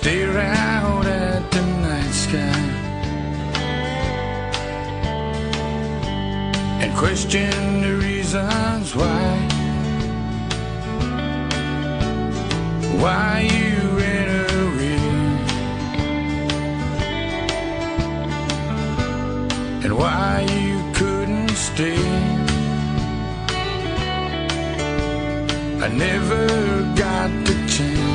stare out at the night sky and question the reasons why. Why you ran away and why you couldn't stay? I never got the chance.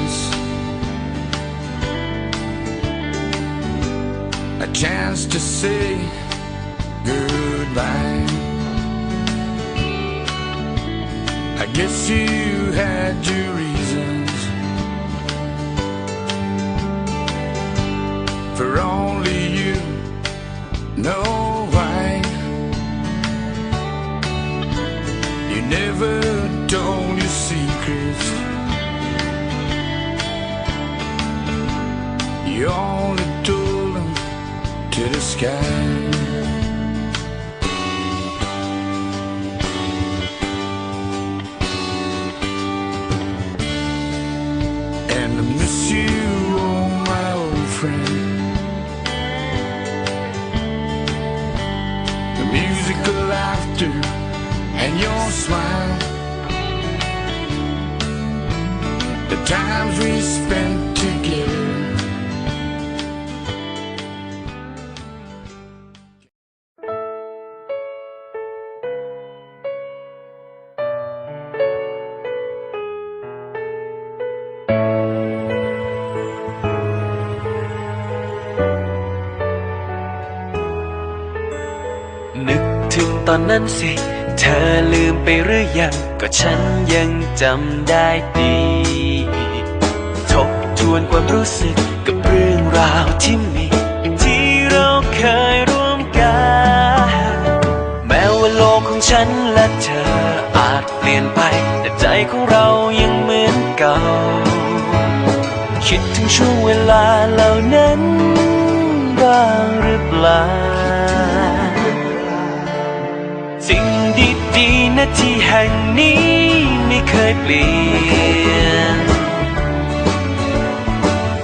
A chance to say goodbye. I guess you had your reasons for only you know why. You never told your secrets. You only told to the sky. And I miss you, oh my old friend. The musical laughter and your smile. The times we spent together. อนนั้นสิ เธอลืมไปหรือยัง ก็ฉันยังจำได้ดี ทบทวนความรู้สึกกับเรื่องราวที่มี ที่เราเคยร่วมกัน แม้ว่าโลกของฉันและเธออาจเปลี่ยนไป แต่ใจของเรายังเหมือนเก่า คิดถึงช่วงเวลา ที่แห่งนี้ไม่เคยเปลี่ยน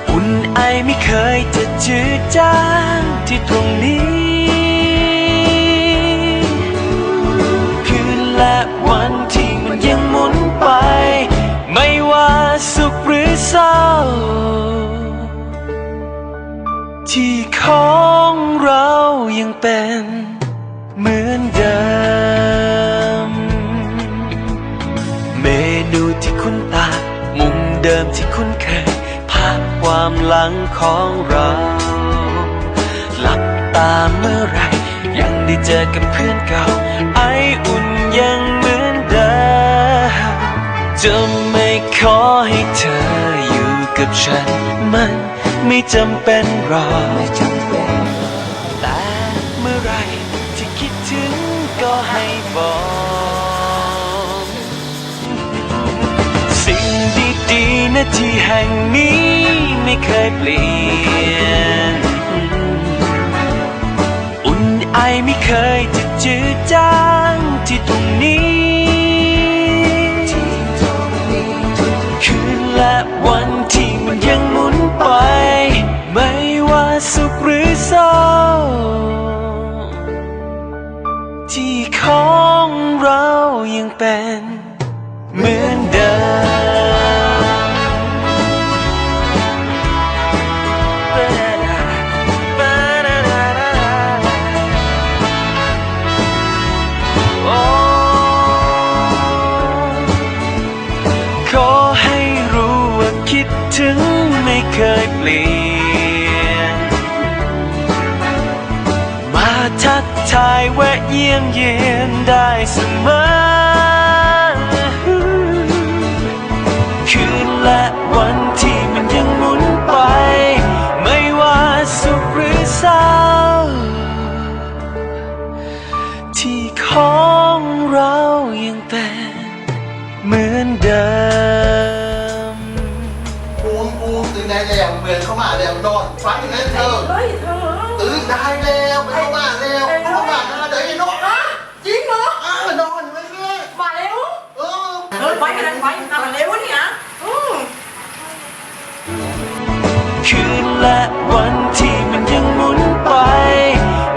อุ่นไอไม่เคยจะจืดจางที่ตรงนี้ คืนและวันที่มันยังหมุนไป ไม่ว่าสุขหรือเศร้า ที่ของเรายังเป็น ความหลังของเรา หลับตาเมื่อไหรยังได้เจอกับเพื่อนเก่า ไออุ่นยังเหมือนเดิมจะไม่ขอให้เธออยู่กับฉัน มันไม่จำเป็นหรอกไม่จำเป็นแต่เมื่อไหรที่คิดถึงก็ให้บอก นะที่แห่งนี้ไม่เคยเปลี่ยน อุ่นไอไม่เคยจะจืดจางที่ตรงนี้คืนและวันที่มันยังหมุนไป ไม่ว่าสุขหรือเศร้าที่ของเรายังเป็นเหมือนเดิม ลียน มาทักทายแวะเยี่ยมเยียนได้เสมอ คืนและวันที่มันยังหมุนไป ไม่ว่าสุขหรือเศร้า ที่ของเรายังเป็นเหมือนเดิม ดินเข้ามาแล้วนอนฟังอย่างนั้นเธอเฮ้ยเธอตื่นได้แล้วเข้ามาแล้วเข้ามาแล้วเดี๋ยวไอนกะจริงเหรอนอนไม่แม่มาเร็วเออเออไว้กันไว้กันมาแล้วนี่อะคืนและวันที่มันยังหมุนไป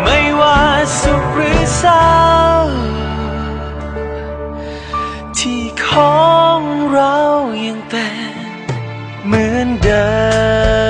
ไม่ว่าสุขหรือเศร้าที่ของเรายังเป็นเหมือนเดิม